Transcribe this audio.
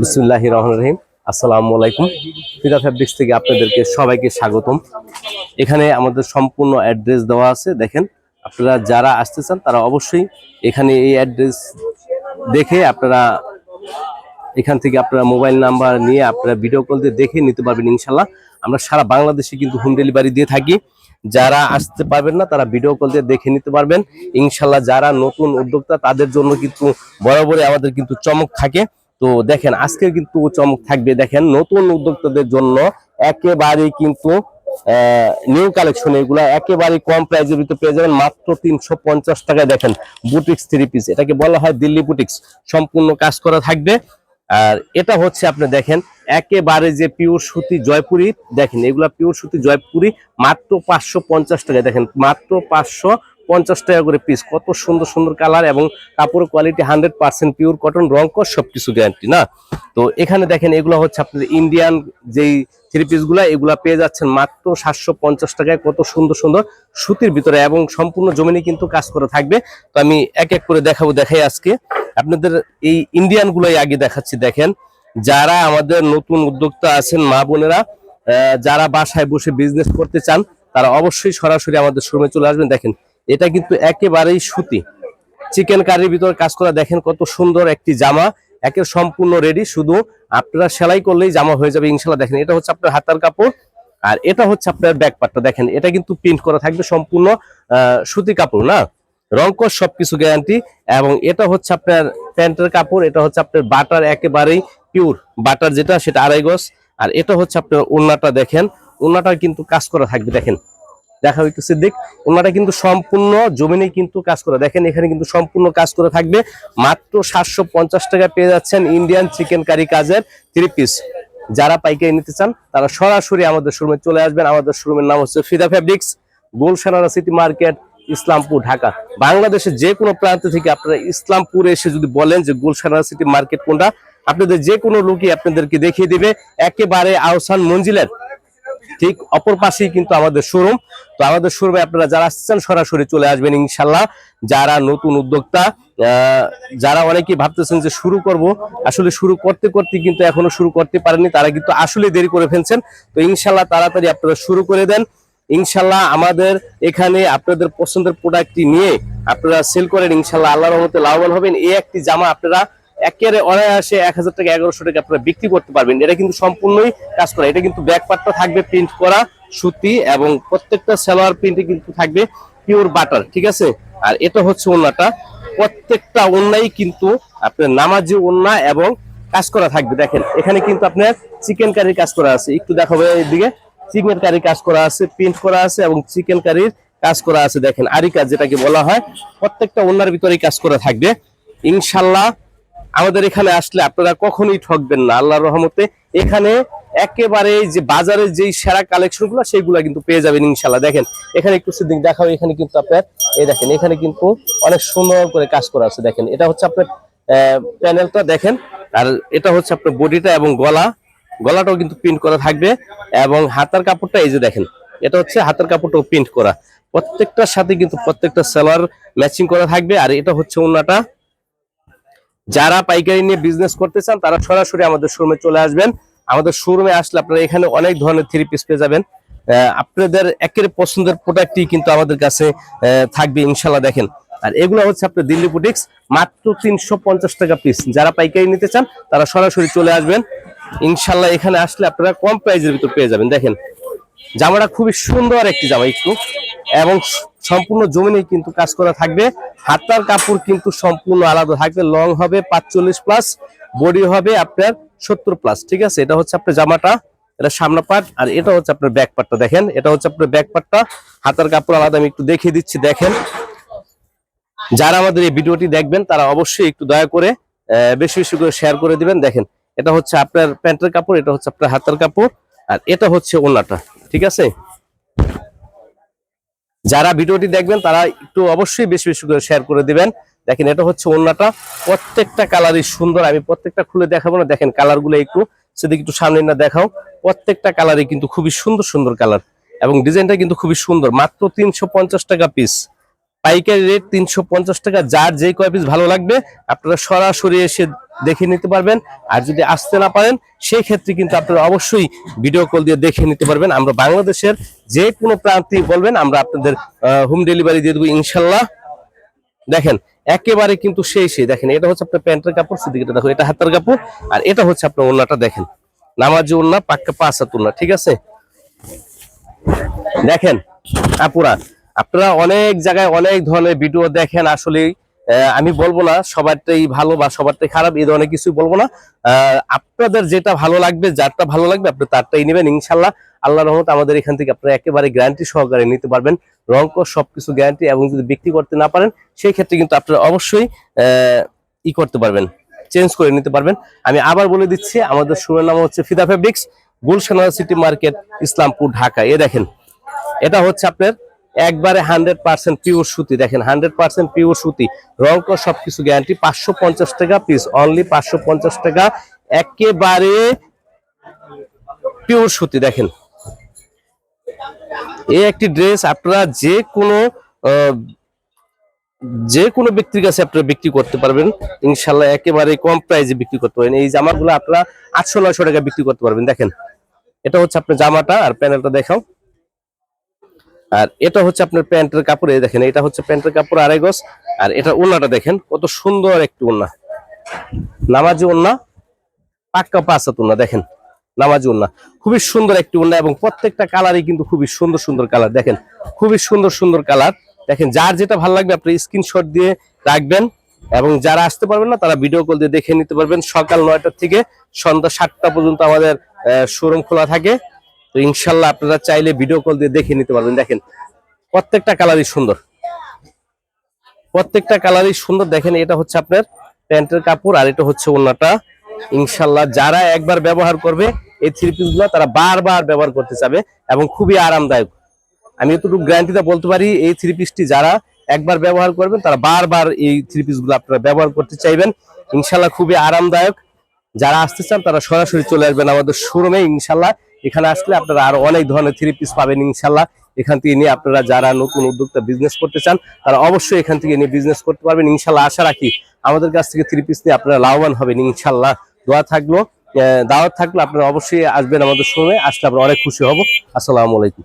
বিসমুল্লাহ রহমান রহিম। আসসালামু আলাইকুম। ফিদা ফ্যাব্রিক্স থেকে আপনাদেরকে সবাইকে স্বাগতম। এখানে আমাদের সম্পূর্ণ অ্যাড্রেস দেওয়া আছে। দেখেন, আপনারা যারা আসতে চান, তারা অবশ্যই এখানে এই অ্যাড্রেস দেখে আপনারা এখান থেকে আপনারা মোবাইল নাম্বার নিয়ে আপনারা ভিডিও কল দিয়ে দেখে নিতে পারবেন ইনশাল্লাহ আমরা সারা বাংলাদেশে কিন্তু হোম ডেলিভারি দিয়ে থাকি। যারা আসতে পারবেন না, তারা ভিডিও কল দিয়ে দেখে নিতে পারবেন। ইনশাল্লাহ যারা নতুন উদ্যোক্তা, তাদের জন্য কিন্তু বরাবরই আমাদের কিন্তু চমক থাকে। তো দেখেন আজকে কিন্তু চমক থাকবে। দেখেন, নতুন উদ্যোক্তাদের জন্য একেবারে কিন্তু নিউ কালেকশন এগুলা একেবারে কম প্রাইসের ভিতরে পেয়ে যাবেন। মাত্র তিনশো পঞ্চাশ টাকায় দেখেন বুটিক্স থ্রি পিস এটাকে বলা হয় দিল্লি বুটিক্স সম্পূর্ণ কাজ করা থাকবে। আর এটা হচ্ছে আপনি দেখেন, একেবারে যে পিওর সুতি জয়পুরি। দেখেন, এগুলা পিওর সুতি জয়পুরি। মাত্র পাঁচশো পঞ্চাশ টাকা দেখেন, মাত্র পাঁচশো পঞ্চাশ টাকা করে পিস কত সুন্দর সুন্দর কালার এবং কাপড়ের quality hundred percent pure cotton রং কর, সবকিছু গ্যারান্টি না? তো এখানে দেখেন, এগুলো হচ্ছে আপনাদের ইন্ডিয়ান যেই থ্রি পিসগুলা, এগুলা পেয়ে যাচ্ছেন মাত্র সাতশো পঞ্চাশ টাকায়। কত সুন্দর সুন্দর সুতির ভিতরে এবং সম্পূর্ণ জমিনে কিন্তু কাজ করে থাকবে। তো আমি এক এক করে দেখাবো, দেখাই আজকে। আপনাদের এই ইন্ডিয়ান গুলাই আগে দেখাচ্ছি, দেখেন। যারা আমাদের নতুন উদ্যোক্তা আছেন, মা বোনেরা যারা বাসায় বসে বিজনেস করতে চান, তারা অবশ্যই সরাসরি আমাদের শোরুমে চলে আসবেন। দেখেন এটা কিন্তু একেবারেই সুতি। চিকেন কারির ভিতরে কাজ করা দেখেন কত সুন্দর একটি জামা। একের সম্পূর্ণ রেডি শুধু আপনারা সেলাই করলেই জামা হয়ে যাবে, ইনশাল্লাহ। দেখেন, এটা হচ্ছে আপনার হাতার কাপড়, আর এটা হচ্ছে আপনার ব্যাক পার্টটা দেখেন, এটা কিন্তু প্রিন্ট করা থাকবে সম্পূর্ণ সুতি কাপড়, না? রংকর সবকিছু গ্যারান্টি এবং এটা হচ্ছে আপনার প্যান্টের কাপড়, এটা হচ্ছে আপনার বাটার একেবারেই পিওর বাটার যেটা, সেটা আড়াই গজ। আর এটা হচ্ছে আপনার ওড়নাটা, দেখেন ওড়নাটা কিন্তু কাজ করা থাকবে। দেখেন দেখা হইতেছে সিদ্দিক ওনারা কিন্তু সম্পূর্ণ জমিনে কিন্তু কাজ করে। দেখেন, এখানে কিন্তু সম্পূর্ণ কাজ করে থাকবে। মাত্র সাতশো পঞ্চাশ টাকা পেয়ে যাচ্ছেন ইন্ডিয়ান চিকেন কারি কাজের থ্রি পিস যারা পাইকারি নিতে চান, তারা সরাসরি আমাদের শোরুমে চলে আসবেন। আমাদের শোরুমের নাম হচ্ছে Fida fabrics Gulshanara city market Islampur, Dhaka. বাংলাদেশের যে কোনো প্রান্ত থেকে আপনারা ইসলামপুরে এসে যদি বলেন যে গুলশানারা সিটি মার্কেট কোনটা, আপনাদের যে কোনো লোকই আপনাদেরকে দেখিয়ে দিবে। একেবারে আহসান মঞ্জিলের ঠিক, অপর পাশেই কিন্তু আমাদের শোরুম তো আমাদের শোরুমে আপনারা যারা আসছেন, সরাসরি চলে আসবেন ইনশাল্লাহ যারা নতুন উদ্যোক্তা যারা অনেকেই ভাবতেছেন যে শুরু করব, আসলে শুরু করতে করতে কিন্তু এখনও শুরু করতে পারেনি, তারা কিন্তু আসলে দেরি করে ফেলছেন। তো ইনশাল্লাহ তাড়াতাড়ি আপনারা শুরু করে দেন। ইনশাল্লাহ আমাদের এখানে আপনাদের পছন্দের প্রোডাক্টটি নিয়ে আপনারা সেল করেন। ইনশাল্লাহ আল্লাহর রহমতে লাভবান হবেন। এই একটি জামা আপনারা একেবারে অনায়াসে এক হাজার টাকা, এগারোশো টাকা আপনারা বিক্রি করতে পারবেন। এটা কিন্তু সম্পূর্ণই কাজ করা। এটা কিন্তু ব্যাক পার্টটা থাকবে প্রিন্ট করা, সুতি এবং প্রত্যেকটা সালোয়ার প্রিন্টে কিন্তু থাকবে পিওর বাটার ঠিক আছে? আর এটা হচ্ছে ওন্নাটা। প্রত্যেকটা ওন্নাই কিন্তু আপনার নামাজি ওন্না এবং কাজ করা থাকবে। দেখেন, এখানে কিন্তু আপনার চিকেন কারির কাজ করা আছে। একটু দেখাবো এইদিকে চিকেন কারির কাজ করা আছে প্রিন্ট করা আছে এবং চিকেন কারির কাজ করা আছে। দেখেন আরি কাজ যেটাকে বলা হয়, প্রত্যেকটা ওন্নার ভিতরেই কাজ করা থাকবে। ইনশাল্লাহ আমাদের এখানে আসলে আপনারা কখনোই ঠকবেন না, আল্লাহর রহমতে। এখানে একেবারে যে বাজারে যেই সেরা কালেকশনগুলো সেইগুলা কিন্তু পেয়ে যাবেন ইনশাল্লাহ দেখেন, এখানে একটু সিদ্দিক দেখাও, এখানে কিন্তু আপনার, এই দেখেন, এখানে কিন্তু অনেক সুন্দর করে কাজ করা আছে। দেখেন, এটা হচ্ছে আপনার প্যানেলটা দেখেন, আর এটা হচ্ছে আপনার বডিটা এবং গলা। গলাটাও কিন্তু প্রিন্ট করা থাকবে, এবং হাতার কাপড়টা, এই যে দেখেন, এটা হচ্ছে হাতের কাপড়টাও প্রিন্ট করা। প্রত্যেকটার সাথে কিন্তু প্রত্যেকটা সেলার ম্যাচিং করা থাকবে, আর এটা হচ্ছে ওনাটা যারা পাইকারি নিয়ে বিজনেস করতে চান, তারা সরাসরি আমাদের শোরুমে চলে আসবেন। আমাদের শোরুমে আসলে আপনারা এখানে অনেক ধরনের থ্রি পিস পেয়ে যাবেন। আপনাদের একের পছন্দের প্রোডাক্টই কিন্তু আমাদের কাছে থাকবে ইনশাল্লাহ দেখেন। আর এগুলো হচ্ছে আপনার দিল্লি বুটিক্স মাত্র তিনশো পঞ্চাশ টাকা পিস যারা পাইকারি নিতে চান, তারা সরাসরি চলে আসবেন। ইনশাল্লাহ এখানে আসলে আপনারা কম প্রাইসের ভিতর পেয়ে যাবেন। দেখেন, জামাটা খুবই সুন্দর একটি জামা, একটু। এবং সম্পূর্ণ জমিনে কিন্তু কাজ করা থাকবে। হাতার কাপড় কিন্তু সম্পূর্ণ আলাদা থাকবে। লং হবে পাঁচচল্লিশ প্লাস, বডি হবে আপনার সত্তর প্লাস, ঠিক আছে? এটা হচ্ছে আপনার জামাটা, এটা সামনা পার্ট, আর এটা হচ্ছে আপনার ব্যাক পার্টটা দেখেন। এটা হচ্ছে আপনার ব্যাক পাটটা হাতার কাপড় আলাদা, আমি একটু দেখিয়ে দিচ্ছি, দেখেন। যারা আমাদের এই ভিডিওটি দেখবেন, তারা অবশ্যই একটু দয়া করে বেশি বেশি করে শেয়ার করে দিবেন। দেখেন, এটা হচ্ছে আপনার প্যান্টের কাপড়, এটা হচ্ছে আপনার হাতার কাপড়, আর এটা হচ্ছে ওনাটা ঠিক আছে? যারা ভিডিওটি দেখবেন, তারা একটু অবশ্যই বেশি বেশি করে শেয়ার করে দিবেন। দেখেন, এটা হচ্ছে ওন্নাটা প্রত্যেকটা কালারই সুন্দর। আমি প্রত্যেকটা খুলে দেখাবো না। দেখেন কালারগুলো একটু সেদিকে একটু সামনে না দেখাও, প্রত্যেকটা কালারই কিন্তু খুবই সুন্দর সুন্দর কালার এবং ডিজাইনটা কিন্তু খুবই সুন্দর। মাত্র তিনশো পঞ্চাশ টাকা পিস পাইকারি রেট তিনশো পঞ্চাশ টাকা। যার যে কয় পিস ভালো লাগবে, আপনারা সরাসরি এসে দেখে নিতে পারবেন। আর যদি আসতে না পারেন সেই ক্ষেত্রে কিন্তু আপনারা অবশ্যই ভিডিও কল দিয়ে দেখে নিতে পারবেন। আমরা বাংলাদেশের যে কোনো প্রান্তে বলবেন, আমরা আপনাদের হোম ডেলিভারি দিয়ে দেবো ইনশাল্লাহ। দেখেন, একেবারে কিন্তু সেই সেই। দেখেন, এটা হচ্ছে আপনার প্যান্টের কাপড়, সেদিকে দেখো এটা হাতের কাপড়, আর এটা হচ্ছে আপনার ওন্নাটা দেখেন। নামাজি ওন্না পাক্কা পাঁচ হাত ওন্না ঠিক আছে? দেখেন, আপুরা, আপনারা অনেক জায়গায় অনেক ধরনের ভিডিও দেখেন আসলে আমি বলব না, সবারটাই ভালো বা সবারটাই খারাপ, এই ধরনের কিছু বলব না। আপনাদের যেটা ভালো লাগবে, যারটা ভালো লাগবে, আপনি তারটাই নেবেন ইনশাল্লাহ আল্লাহ রহমত আমাদের এখান থেকে আপনারা একেবারে গ্যারান্টি সহকারে নিতে পারবেন। রঙ্ক সবকিছু গ্যারান্টি এবং যদি বিক্রি করতে না পারেন, সেই ক্ষেত্রে কিন্তু আপনারা অবশ্যই ই করতে পারবেন চেঞ্জ করে নিতে পারবেন। আমি আবার বলে দিচ্ছি, আমাদের শুরুর নাম হচ্ছে Fida fabrics, Gulshan city market, Islampur, Dhaka. এ দেখেন, এটা হচ্ছে আপনার একবারে হান্ড্রেড পার্সেন্ট পিওর সুতি। দেখেন, হান্ড্রেড পার্সেন্ট পিওর সুতি। রং সবকিছু গ্যারান্টি পাঁচশো পঞ্চাশ টাকা পিস অনলি পাঁচশো পঞ্চাশ টাকা। একেবারে পিওর সুতি, দেখেন। এই একটি ড্রেস আপনারা যে কোনো যে কোনো ব্যক্তির কাছে আপনারা বিক্রি করতে পারবেন। ইনশাল্লাহ একেবারে কম প্রাইসে বিক্রি করতে পারবেন। এই জামাগুলো আপনারা আটশো নয়শো টাকা বিক্রি করতে পারবেন। দেখেন, এটা হচ্ছে আপনার জামাটা। আর প্যানেলটা দেখাও। আর এটা হচ্ছে আপনার প্যান্টের কাপড়, এই দেখেন, এটা হচ্ছে প্যান্টের কাপড় আড়াই গজ আর এটা ওন্নাটা দেখেন, কত সুন্দর একটি ওন্না নামাজি ওন্না পাক্কা পাঁচাত ওন্না দেখেন, নামাজি ওন্না খুবই সুন্দর একটি ওন্না এবং প্রত্যেকটা কালারই কিন্তু খুবই সুন্দর সুন্দর কালার, দেখেন, খুবই সুন্দর সুন্দর কালার। দেখেন, যার যেটা ভালো লাগবে আপনি স্ক্রিনশট দিয়ে রাখবেন এবং যারা আসতে পারবেন না, তারা ভিডিও কল দিয়ে দেখে নিতে পারবেন। সকাল নয়টার থেকে সন্ধ্যা সাতটা পর্যন্ত আমাদের শোরুম খোলা থাকে। তো ইনশাল্লাহ আপনারা চাইলে ভিডিও কল দিয়ে দেখে নিতে পারবেন। দেখেন, প্রত্যেকটা কালারই সুন্দর। প্রত্যেকটা কালারই সুন্দর। দেখেন, এটা হচ্ছে আপনার প্যান্টের কাপড় আর এটা হচ্ছে ওন্নাটা ইনশাল্লাহ যারা একবার ব্যবহার করবে, এই থ্রি পিসগুলো তারা বারবার ব্যবহার করতে চাবে এবং খুবই আরামদায়ক। আমি এতটুকু গ্যারান্টিটা বলতে পারি, এই থ্রি পিসটি যারা একবার ব্যবহার করবেন, তারা বারবার এই থ্রি পিসগুলো আপনারা ব্যবহার করতে চাইবেন। ইনশাল্লাহ খুবই আরামদায়ক। যারা আসতে চান, তারা সরাসরি চলে আসবেন আমাদের শোরুমে ইনশাল্লাহ এখানে আসলে আপনারা আরও অনেক ধরনের থ্রি পিস পাবেন ইনশাল্লাহ এখান থেকে নিয়ে আপনারা যারা নতুন উদ্যোক্তা বিজনেস করতে চান, তারা অবশ্যই এখান থেকে নিয়ে বিজনেস করতে পারবেন। ইনশাল্লাহ আশা রাখি আমাদের কাছ থেকে থ্রি পিস নিয়ে আপনারা লাভবান হবেন ইনশাল্লাহ দোয়া থাকল দাওয়াত থাকলে, আপনারা অবশ্যই আসবেন আমাদের সময় আসলে আমরা অনেক খুশি হব। আসসালামু আলাইকুম।